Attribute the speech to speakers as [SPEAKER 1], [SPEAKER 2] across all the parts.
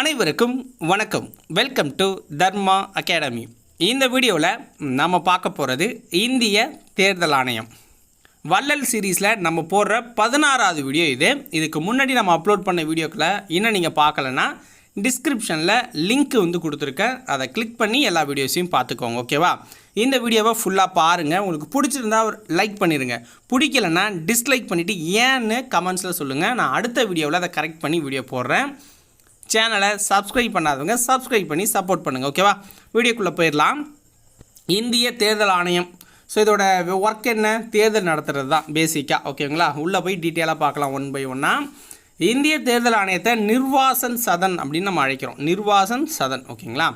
[SPEAKER 1] அனைவருக்கும் வணக்கம். Welcome to Dharma academy இந்த வீடியோவில் நம்ம பார்க்க போகிறது இந்திய தேர்தல் ஆணையம். வள்ளல் சீரீஸில் நம்ம போடுற பதினாறாவது வீடியோ இது. இதுக்கு முன்னாடி நம்ம அப்லோட் பண்ண வீடியோக்களை இன்னும் நீங்கள் பார்க்கலன்னா டிஸ்கிரிப்ஷனில் லிங்க் வந்து கொடுத்துருக்கேன் அதை கிளிக் பண்ணி எல்லா வீடியோஸையும் பார்த்துக்கோங்க ஓகேவா இந்த வீடியோவை ஃபுல்லாக பாருங்கள் உங்களுக்கு பிடிச்சிருந்தா ஒரு லைக் பண்ணிடுங்க பிடிக்கலன்னா டிஸ்லைக் பண்ணிவிட்டு ஏன்னு கமெண்ட்ஸில் சொல்லுங்கள் நான் அடுத்த வீடியோவில் அதை கரெக்ட் பண்ணி வீடியோ போடுறேன். சேனலை சப்ஸ்கிரைப் பண்ணாதவங்க சப்ஸ்கிரைப் பண்ணி சப்போர்ட் பண்ணுங்கள் ஓகேவா வீடியோக்குள்ளே போயிடலாம். இந்திய தேர்தல் ஆணையம். ஸோ இதோட ஒர்க் என்ன? தேர்தல் நடத்துறது தான் பேசிக்காக ஓகேங்களா உள்ளே போய் டீட்டெயிலாக பார்க்கலாம் ஒன் பை ஒன்னாக இந்திய தேர்தல் ஆணையத்தை நிர்வாசன் சதன் அப்படின்னு நம்ம அழைக்கிறோம். நிர்வாசன் சதன் ஓகேங்களா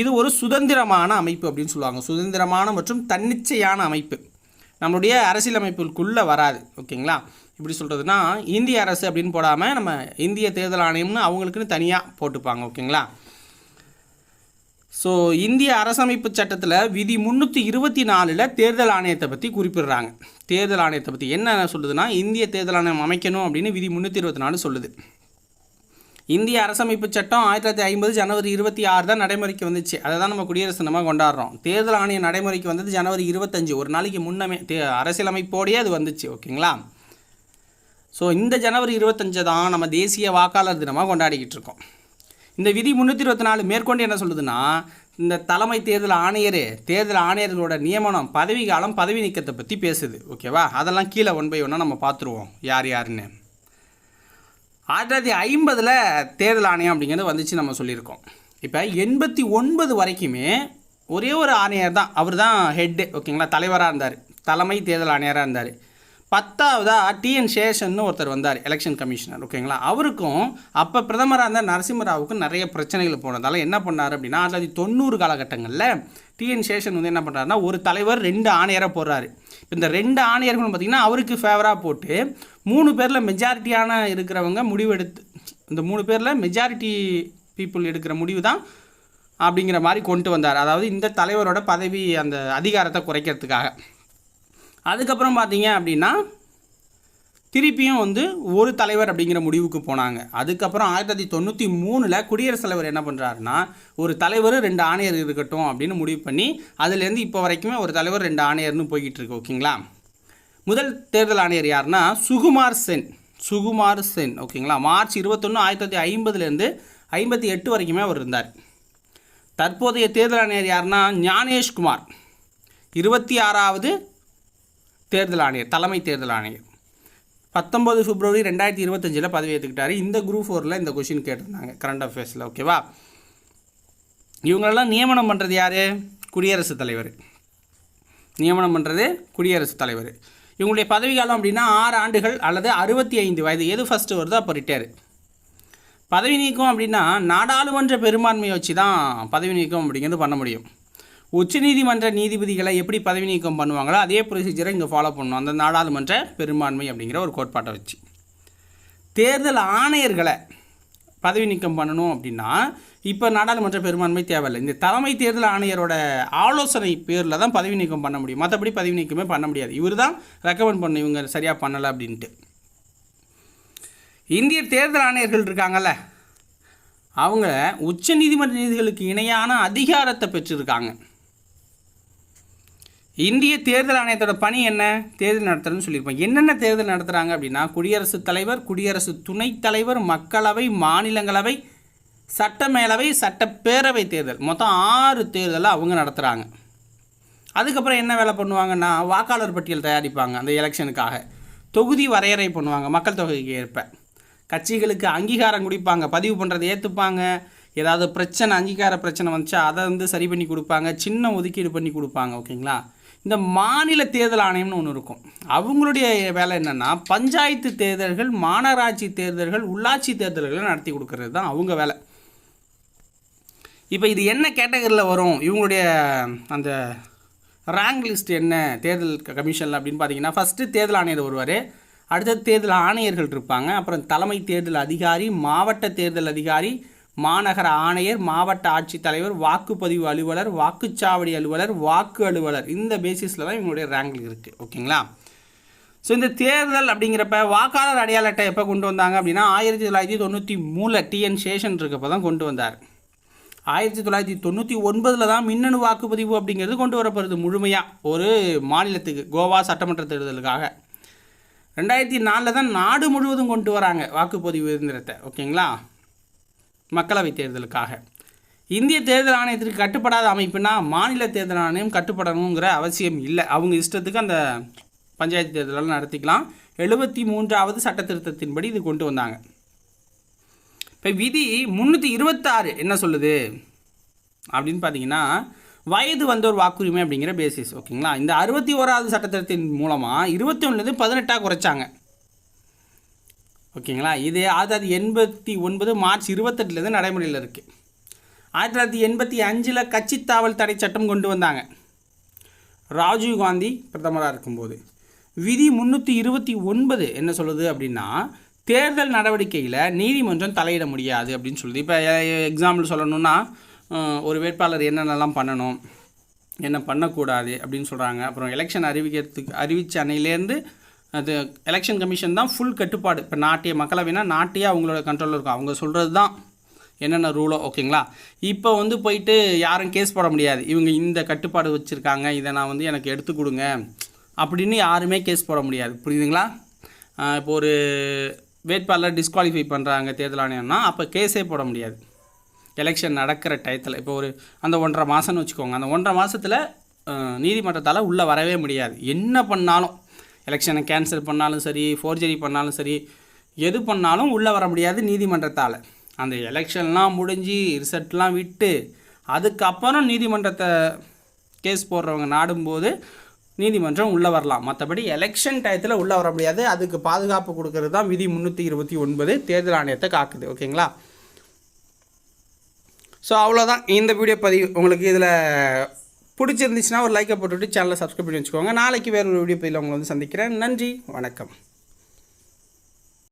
[SPEAKER 1] இது ஒரு சுதந்திரமான அமைப்பு அப்படின்னு சொல்லுவாங்க. சுதந்திரமான மற்றும் தன்னிச்சையான அமைப்பு. நம்மளுடைய அரசியலமைப்புக்குள்ளே வராது ஓகேங்களா இப்படி சொல்கிறதுனா இந்திய அரசு அப்படின்னு போடாமல் நம்ம இந்திய தேர்தல் ஆணையம்னு அவங்களுக்குன்னு தனியாக போட்டுப்பாங்க ஓகேங்களா? ஸோ இந்திய அரசமைப்பு சட்டத்தில் விதி முந்நூற்றி இருபத்தி நாலில் தேர்தல் ஆணையத்தை பற்றி குறிப்பிடுறாங்க. தேர்தல் ஆணையத்தை பற்றி என்ன சொல்லுதுன்னா இந்திய தேர்தல் ஆணையம் அமைக்கணும் அப்படின்னு விதி முந்நூற்றி இருபத்தி நாலு சொல்லுது. இந்திய அரசமைப்பு சட்டம் ஆயிரத்தி தொள்ளாயிரத்தி ஐம்பது ஜனவரி இருபத்தி ஆறு தான் நடைமுறைக்கு வந்துச்சு. அதை தான் நம்ம குடியரசு தினமாக கொண்டாடுறோம். தேர்தல் ஆணையம் நடைமுறைக்கு வந்தது ஜனவரி இருபத்தஞ்சு. ஒரு நாளைக்கு முன்னமே தே அரசியலமைப்போடையே அது வந்துச்சு ஓகேங்களா? ஸோ இந்த ஜனவரி இருபத்தஞ்சு தான் நம்ம தேசிய வாக்காளர் தினமாக கொண்டாடிக்கிட்டு இருக்கோம். இந்த விதி முந்நூற்றி இருபத்தி நாலு மேற்கொண்டு என்ன சொல்லுதுன்னா இந்த தலைமை தேர்தல் ஆணையர் தேர்தல் ஆணையர்களோட நியமனம் பதவி காலம் பதவி நீக்கத்தை பற்றி பேசுது. ஓகேவா அதெல்லாம் கீழே ஒன் பை ஒன்னாக நம்ம பார்த்துருவோம் யார் யாருன்னு. ஆயிரத்தி தொள்ளாயிரத்தி ஐம்பதில் தேர்தல் ஆணையம் அப்படிங்கிறது வந்துச்சு நம்ம சொல்லியிருக்கோம். இப்போ எண்பத்தி ஒன்பது வரைக்குமே ஒரே ஒரு ஆணையர் தான். அவர் தான் ஹெட்டு ஓகேங்களா தலைவராக இருந்தார். தலைமை தேர்தல் ஆணையராக இருந்தார். பத்தாவதாக டிஎன் சேஷன்னு ஒருத்தர் வந்தார் எலெக்ஷன் கமிஷனர் ஓகேங்களா அவருக்கும் அப்போ பிரதமராக இருந்த நரசிம்மராவுக்கும் நிறைய பிரச்சனைகள் போனதால என்ன பண்ணார் அப்படின்னா ஆயிரத்தி தொள்ளாயிரத்தி தொண்ணூறு காலகட்டங்களில் டிஎன் சேஷன் வந்து என்ன பண்ணுறாருன்னா ஒரு தலைவர் ரெண்டு ஆணையராக போடுறாரு. இந்த ரெண்டு ஆணையர்களும் பார்த்திங்கன்னா அவருக்கு ஃபேவராக போட்டு மூணு பேரில் மெஜாரிட்டியான இருக்கிறவங்க முடிவெடுத்து இந்த மூணு பேரில் மெஜாரிட்டி பீப்புள் எடுக்கிற முடிவு தான் அப்படிங்கிற மாதிரி கொண்டு வந்தார். அதாவது இந்த தலைவரோட பதவி அந்த அதிகாரத்தை குறைக்கிறதுக்காக. அதுக்கப்புறம் பார்த்தீங்க அப்படின்னா திருப்பியும் வந்து ஒரு தலைவர் அப்படிங்கிற முடிவுக்கு போனாங்க. அதுக்கப்புறம் ஆயிரத்தி தொள்ளாயிரத்தி தொண்ணூற்றி மூணில் குடியரசுத் தலைவர் என்ன பண்ணுறாருன்னா ஒரு தலைவர் ரெண்டு ஆணையர் இருக்கட்டும் அப்படின்னு முடிவு பண்ணி அதுலேருந்து இப்போ வரைக்குமே ஒரு தலைவர் ரெண்டு ஆணையர்னு போய்கிட்டு இருக்கு ஓகேங்களா? முதல் தேர்தல் ஆணையர் யாருன்னா சுகுமார் சென். சுகுமார் சென் ஓகேங்களா? மார்ச் இருபத்தொன்று ஆயிரத்தி தொள்ளாயிரத்தி ஐம்பதுலேருந்து ஐம்பத்தி எட்டு வரைக்குமே அவர் இருந்தார். தற்போதைய தேர்தல் ஆணையர் யாருன்னா ஞானேஷ்குமார். இருபத்தி ஆறாவது தேர்தல் ஆணையர் தலைமை தேர்தல் ஆணையர். பத்தொம்பது பிப்ரவரி ரெண்டாயிரத்தி இருபத்தஞ்சில் பதவி ஏற்றுக்கிட்டார் இந்த குரூப் ஃபோரில் இந்த கொஷின் கேட்டிருந்தாங்க கரண்ட் அஃபேர்ஸில் ஓகேவா இவங்களெல்லாம் நியமனம் பண்ணுறது யார்? குடியரசுத் தலைவர். நியமனம் பண்ணுறது குடியரசுத் தலைவர். இவங்களுடைய பதவி காலம் அப்படின்னா ஆறு ஆண்டுகள் அல்லது அறுபத்தி ஐந்து வயது. எது ஃபஸ்ட்டு வருதோ அப்போ ரிட்டையர் பதவி நீக்கம் அப்படின்னா நாடாளுமன்ற பெரும்பான்மையை வச்சு தான் பதவி நீக்கம் அப்படிங்கிறது பண்ண முடியும். உச்சநீதிமன்ற நீதிபதிகளை எப்படி பதவி நீக்கம் பண்ணுவாங்களோ அதே ப்ரொசீஜரை இங்கே ஃபாலோ பண்ணணும். அந்த நாடாளுமன்ற பெரும்பான்மை அப்படிங்கிற ஒரு கோட்பாட்டை வச்சு. தேர்தல் ஆணையர்களை பதவி நீக்கம் பண்ணணும் அப்படின்னா இப்போ நாடாளுமன்ற பெரும்பான்மை தேவையில்லை. இந்த தலைமை தேர்தல் ஆணையரோட ஆலோசனை பேரில் தான் பதவி நீக்கம் பண்ண முடியும். மற்றபடி பதவி நீக்கமே பண்ண முடியாது. இவர் தான் ரெக்கமெண்ட் பண்ண இவங்க சரியாக பண்ணலை அப்படின்ட்டு. இந்திய தேர்தல் ஆணையர்கள் இருக்காங்கல்ல அவங்க உச்ச நீதிமன்ற நீதிகளுக்கு இணையான அதிகாரத்தை பெற்றிருக்காங்க. இந்திய தேர்தல் ஆணையத்தோட பணி என்ன? தேர்தல் நடத்துறதுன்னு சொல்லியிருப்போம் என்னென்ன தேர்தல் நடத்துகிறாங்க அப்படின்னா குடியரசுத் தலைவர் குடியரசு துணைத் தலைவர் மக்களவை மாநிலங்களவை சட்டமேலவை சட்டப்பேரவை தேர்தல். மொத்தம் ஆறு தேர்தலை அவங்க நடத்துகிறாங்க அதுக்கப்புறம் என்ன வேலை பண்ணுவாங்கன்னா வாக்காளர் பட்டியல் தயாரிப்பாங்க அந்த எலெக்ஷனுக்காக. தொகுதி வரையறை பண்ணுவாங்க மக்கள் தொகைக்கு ஏற்ப. கட்சிகளுக்கு அங்கீகாரம் கொடுப்பாங்க பதிவு பண்ணுறதை ஏற்றுப்பாங்க ஏதாவது பிரச்சனை அங்கீகார பிரச்சனை வந்துச்சா அதை வந்து சரி பண்ணி கொடுப்பாங்க சின்ன ஒதுக்கீடு பண்ணி கொடுப்பாங்க ஓகேங்களா? இந்த மாநில தேர்தல் ஆணையம்னு ஒன்று இருக்கும். அவங்களுடைய வேலை என்னென்னா பஞ்சாயத்து தேர்தல்கள் மாநகராட்சி தேர்தல்கள் உள்ளாட்சி தேர்தல்களை நடத்தி கொடுக்கறது தான் அவங்க வேலை. இப்போ இது என்ன கேட்டகரியில் வரும்? இவங்களுடைய அந்த ரேங்க் லிஸ்ட் என்ன தேர்தல் கமிஷனில் அப்படின்னு பார்த்தீங்கன்னா ஃபஸ்ட்டு தேர்தல் ஆணையர் வருவார். அடுத்தது தேர்தல் ஆணையர்கள் இருப்பாங்க. அப்புறம் தலைமை தேர்தல் அதிகாரி மாவட்ட தேர்தல் அதிகாரி மாநகர ஆணையர் மாவட்ட ஆட்சித்தலைவர் வாக்குப்பதிவு அலுவலர் வாக்குச்சாவடி அலுவலர் வாக்கு அலுவலர். இந்த பேசிஸில் தான் இவங்களுடைய ரேங்க் இருக்குது ஓகேங்களா? ஸோ இந்த தேர்தல் அப்படிங்கிறப்ப வாக்காளர் அடையாள அட்டை எப்போ கொண்டு வந்தாங்க அப்படின்னா ஆயிரத்தி தொள்ளாயிரத்தி தொண்ணூற்றி மூணில் டிஎன் சேஷன் இருக்கப்போ தான் கொண்டு வந்தார். ஆயிரத்தி தொள்ளாயிரத்தி தொண்ணூற்றி ஒன்பதில் தான் மின்னணு வாக்குப்பதிவு அப்படிங்கிறது கொண்டு வரப்படுது முழுமையாக ஒரு மாநிலத்துக்கு கோவா சட்டமன்ற தேர்தலுக்காக. ரெண்டாயிரத்தி நாலில் தான் நாடு முழுவதும் கொண்டு வராங்க வாக்குப்பதிவு இயந்திரத்தை. ஓகேங்களா? மக்களவை தேர்தலுக்காக. இந்திய தேர்தல் ஆணையத்திற்கு கட்டுப்படாத அமைப்புனா மாநில தேர்தல் ஆணையம் கட்டுப்படணுங்கிற அவசியம் இல்லை. அவங்க இஷ்டத்துக்கு அந்த பஞ்சாயத்து தேர்தலெல்லாம் நடத்திக்கலாம். எழுபத்தி மூன்றாவது சட்ட திருத்தத்தின்படி இது கொண்டு வந்தாங்க. இப்போ விதி முந்நூற்றி இருபத்தாறு என்ன சொல்லுது? அப்படின்னு பார்த்தீங்கன்னா வயது வந்தோர் வாக்குரிமை அப்படிங்கிற பேசிஸ் ஓகேங்களா? இந்த அறுபத்தி ஓராவது சட்டத்திருத்தின் மூலமாக இருபத்தி ஒன்றுலேருந்து பதினெட்டாக குறைச்சாங்க. ஓகேங்களா? இது ஆயிரத்தி தொள்ளாயிரத்தி எண்பத்தி ஒன்பது மார்ச் இருபத்தெட்டுலேருந்து நடைமுறையில் இருக்குது ஆயிரத்தி தொள்ளாயிரத்தி எண்பத்தி அஞ்சில் கட்சி தாவல் தடை சட்டம் கொண்டு வந்தாங்க. ராஜீவ் காந்தி பிரதமராக இருக்கும்போது. விதி முந்நூற்றி இருபத்தி ஒன்பது என்ன சொல்லுது அப்படின்னா தேர்தல் நடவடிக்கையில் நீதிமன்றம் தலையிட முடியாது அப்படின்னு சொல்லுது. இப்போ எக்ஸாம்பிள் சொல்லணும்னா ஒரு வேட்பாளர் என்னென்னலாம் பண்ணணும் என்ன பண்ணக்கூடாது அப்படின்னு சொல்கிறாங்க அப்புறம் எலெக்ஷன் அறிவிக்கிறதுக்கு அறிவித்த அன்னையிலேருந்து அது எலெக்ஷன் கமிஷன் தான் ஃபுல் கட்டுப்பாடு. இப்போ நாட்டிய மக்களவைனா நாட்டியே அவங்களோட கண்ட்ரோலில் இருக்கும். அவங்க சொல்கிறது தான் என்னென்ன ரூலோ ஓகேங்களா இப்போ வந்து போயிட்டு யாரும் கேஸ் போட முடியாது. இவங்க இந்த கட்டுப்பாடு வச்சுருக்காங்க. இதை நான் வந்து எனக்கு எடுத்து கொடுங்க. அப்படின்னு யாருமே கேஸ் போட முடியாது. புரியுதுங்களா? இப்போ ஒரு வேட்பாளர் டிஸ்குவாலிஃபை பண்ணுறாங்க தேர்தல் ஆணையம்னா அப்போ கேஸே போட முடியாது. எலெக்ஷன் நடக்கிற டயத்தில் இப்போ ஒரு அந்த ஒன்றரை மாதம்னு வச்சுக்கோங்க. அந்த ஒன்றரை மாதத்தில் நீதிமன்றத்தால் உள்ளே வரவே முடியாது. என்ன பண்ணாலும் எலெக்ஷனை கேன்சல் பண்ணாலும் சரி ஃபோர்ஜரி பண்ணாலும் சரி எது பண்ணாலும் உள்ளே வர முடியாது நீதிமன்றத்தால். அந்த எலெக்ஷன்லாம் முடிஞ்சு ரிசல்ட்லாம் விட்டு அதுக்கப்புறம் நீதிமன்றத்தை கேஸ் போடுறவங்க நாடும்போது நீதிமன்றம் உள்ளே வரலாம். மற்றபடி எலெக்ஷன் டயத்தில் உள்ளே வர முடியாது. அதுக்கு பாதுகாப்பு கொடுக்கறது தான் விதி முந்நூற்றி இருபத்தி ஒன்பது. தேர்தல் ஆணையத்தை காக்குது. ஓகேங்களா ஸோ அவ்வளோதான் இந்த வீடியோ பதிவு உங்களுக்கு இதில் பிடிச்சிருந்துச்சுன்னா ஒரு லைக்கை போட்டுவிட்டு சேனலை சப்ஸ்கிரைப் பண்ணி வச்சுக்கோங்க. நாளைக்கு வேறு ஒரு வீடியோ போயில் உங்களை வந்து சந்திக்கிறேன். நன்றி. வணக்கம்.